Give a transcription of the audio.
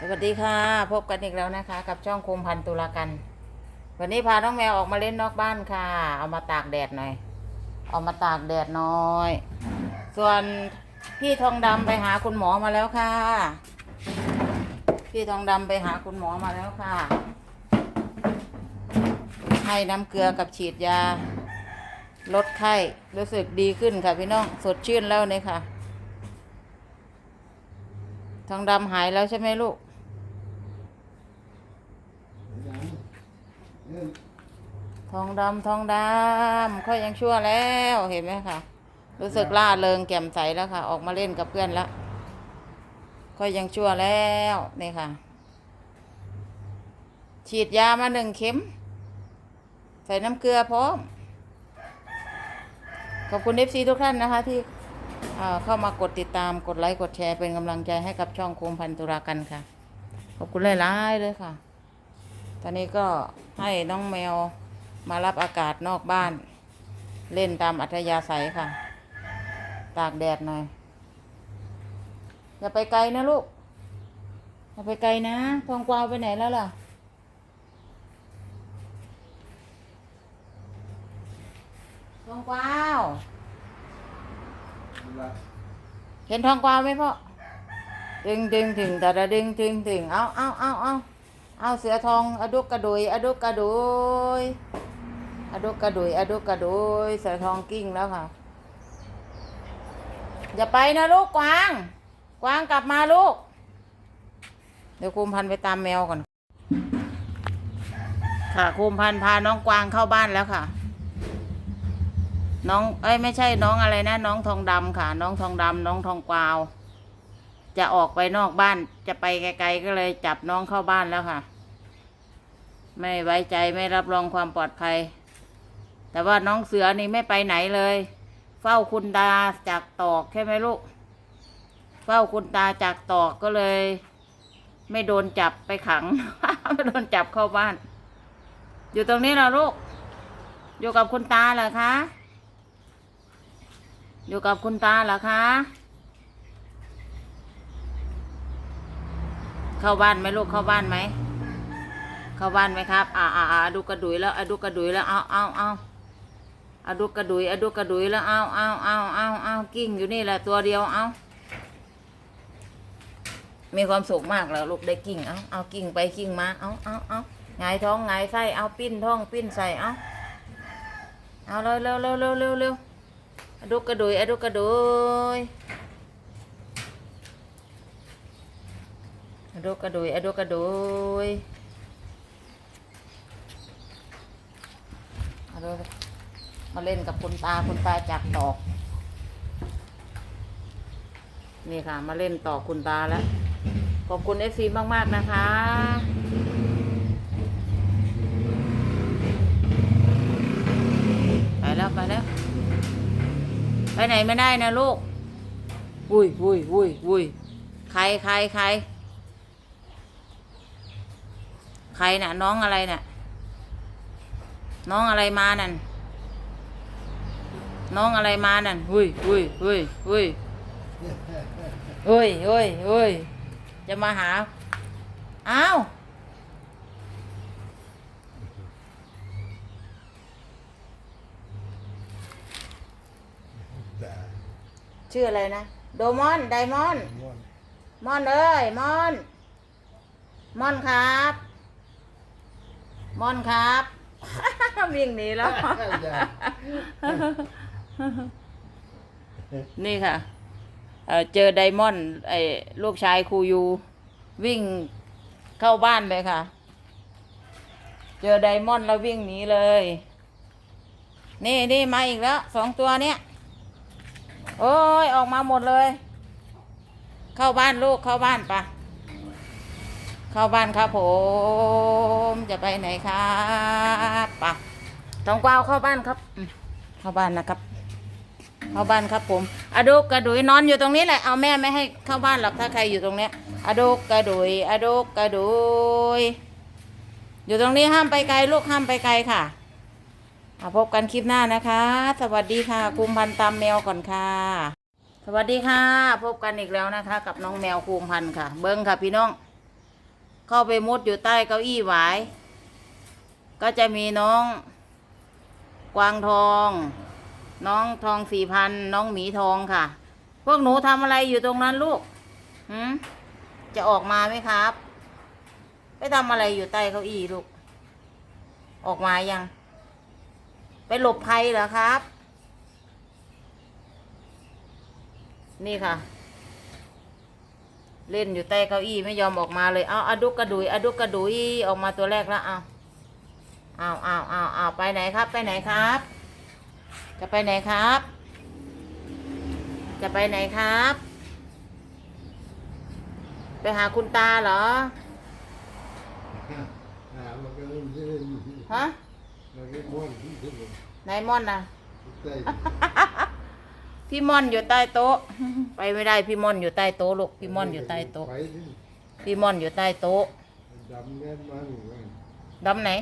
สวัสดีค่ะ พบกันอีกแล้วนะคะ กับช่องคมพันตุลากัน วันนี้พาน้องแมวออกมาเล่นนอกบ้านค่ะ เอามาตากแดดหน่อย เอามาตากแดดหน้อย ส่วนพี่ทองดำไปหาคุณหมอมาแล้วค่ะ พี่ทองดำไปหาคุณหมอมาแล้วค่ะ ให้น้ำเกลือกับฉีดยา ลดไข้รู้สึกดีขึ้นค่ะพี่น้องสดชื่นแล้วเนี่ยค่ะทองดำหายแล้วใช่ไหมลูก ทองดำทองดำค่อยยังชั่วแล้วเห็นไหมคะรู้สึกล่าเริงแจ่มใสแล้วค่ะ ออกมาเล่นกับเพื่อนแล้วค่อยยังชั่วแล้วนี่ค่ะ ฉีดยามาหนึ่งเข็ม ใส่น้ำเกลือพร้อม ขอบคุณเอฟซีทุกท่านนะคะ ที่เข้ามากดติดตามกดไลค์ กดแชร์เป็นกำลังใจให้กับช่องโคมพันตุรากันค่ะ ขอบคุณหลายๆเลยค่ะ ตอนนี้ก็ให้น้องแมวมารับอากาศนอกบ้าน เล่นตามอัธยาศัยค่ะ ตากแดดหน่อย อย่าไปไกลนะลูก อย่าไปไกลนะ ทองกวาวไปไหนแล้วล่ะทองกวาวเห็นทองกวาวไหมพ่อดึงดึงถึงแต่ละดึงดึงถึงเอาเอาเอาเอา เอาเสือทองอดุกกระโดยอดุกกระโดยอดุกกระโดยอดุกกระโดยเสือทองกิ้งแล้วค่ะ อย่าไปนะลูกกวาง กวางกลับมาลูก เดี๋ยวคุมพันไปตามแมวก่อน ค่ะคุมพันพาน้องกวางเข้าบ้านแล้วค่ะ น้องเอ้ยไม่ใช่น้องอะไรนะ น้องทองดำค่ะ น้องทองดำน้องทองกวาวจะออกไปนอกบ้านจะไปไกลๆก็เลยจับน้องเข้าบ้านแล้วค่ะ ไม่ไว้ใจไม่รับรองความปลอดภัย แต่ว่าน้องเสือนี่ไม่ไปไหนเลย เฝ้าคุณตาจากตอกใช่ไหมลูก เฝ้าคุณตาจากตอกก็เลย ไม่โดนจับไปขัง ไม่โดนจับเข้าบ้าน อยู่ตรงนี้เหรอลูก อยู่กับคุณตาเหรอคะ อยู่กับคุณตาเหรอคะ เข้าบ้านไหมลูกเข้าบ้านไหม เข้าบ้านไหมครับ อ่าอ่าอ่าดูกระดุยแล้วอะดูกระดุยแล้ว เอาเอาเอาอะดูกระดุยอะดูกระดุยแล้ว เอาเอาเอาเอาเอากิ้งอยู่นี่แหละตัวเดียว เอามีความสุขมากแล้วลูกได้กิ้ง เอาเอากิ้งไปกิ้งมา เอาเอาเอาหงท้องหงไส้ เอาปิ้นท้องปิ้นใส่ เอาเอาเร็วเร็วเร็วเร็วเร็วเร็วอะดูกระดุยอะดูกระดุยอะดูกระดุยอะดูกระดุย เอาดูมาเล่นกับคุณตาคุณตาจับตอก นี่ค่ะ มาเล่นต่อคุณตาแล้ว ขอบคุณเอฟซีมาก ๆ นะคะไปแล้วไปแล้ว ไปไหนไม่ได้นะลูก อุ้ยอุ้ยอุ้ยอุ้ยใครใครใครใครน่ะ น้องอะไรน่ะ น้องอะไรมานั่น น้องอะไรมานั่นหุยหุยหุยหุยหุยหุยหุยจะมาหา อ้าว ชื่ออะไรนะ โดมอน ไดมอน มอนเอ้ย มอน มอนครับ มอนครับ วิ่งหนีแล้ว นี่ค่ะเอ่อเจอไดมอนด์ไอ้ลูกชายครูยู วิ่งเข้าบ้านเลยค่ะ เจอไดมอนด์แล้ววิ่งหนีเลย นี่นี่มาอีกแล้วสองตัวเนี้ยโอ้ย ออกมาหมดเลย เข้าบ้านลูกเข้าบ้านปะ เข้าบ้านครับผม จะไปไหนครับปะทองกวาวเข้าบ้านครับ เข้าบ้านนะครับ เข้าบ้านครับผมอะดุกกระดุยนอนอยู่ตรงนี้แหละ เอาแม่ไม่ให้เข้าบ้านหรอกถ้าใครอยู่ตรงเนี้ยอะดุกกระดุยอะดุกกระดุยอยู่ตรงนี้ห้ามไปไกลลูกห้ามไปไกลค่ะพบกันคลิปหน้านะคะ สวัสดีค่ะคุมพันตามแมวก่อนค่ะ สวัสดีค่ะ พบกันอีกแล้วนะคะ กับน้องแมวคุมพันค่ะ เบิ้งค่ะพี่น้อง เข้าไปมุดอยู่ใต้เก้าอี้หวาย ก็จะมีน้อง กวางทอง น้องทองสี่พันน้องหมีทองค่ะ พวกหนูทำอะไรอยู่ตรงนั้นลูกหืมจะออกมาไหมครับ ไปทำอะไรอยู่ใต้เก้าอี้ลูก ออกมายัง ไปหลบภัยเหรอครับ นี่ค่ะ เล่นอยู่ใต้เก้าอี้ไม่ยอมออกมาเลยเอาอะดุกกระดุยอะดุกกระดุยออกมาตัวแรกแล้วเอาเอาเอาเอาเอาไปไหนครับ ไปไหนครับ จะไปไหนครับ จะไปไหนครับ ไปหาคุณตาเหรอหามันก็เล่นเล่นฮะมันก็ม้วนที่สุดเลยนายม่อนนะใส่ พี่ม่อนอยู่ใต้โต๊ะ ไปไม่ได้พี่ม่อนอยู่ใต้โต๊ะลูกพี่ม่อนอยู่ใต้โต๊ะ ไปที่พี่ม่อนอยู่ใต้โต๊ะดำแน่นมาหนึ่งวัน ดำไหนด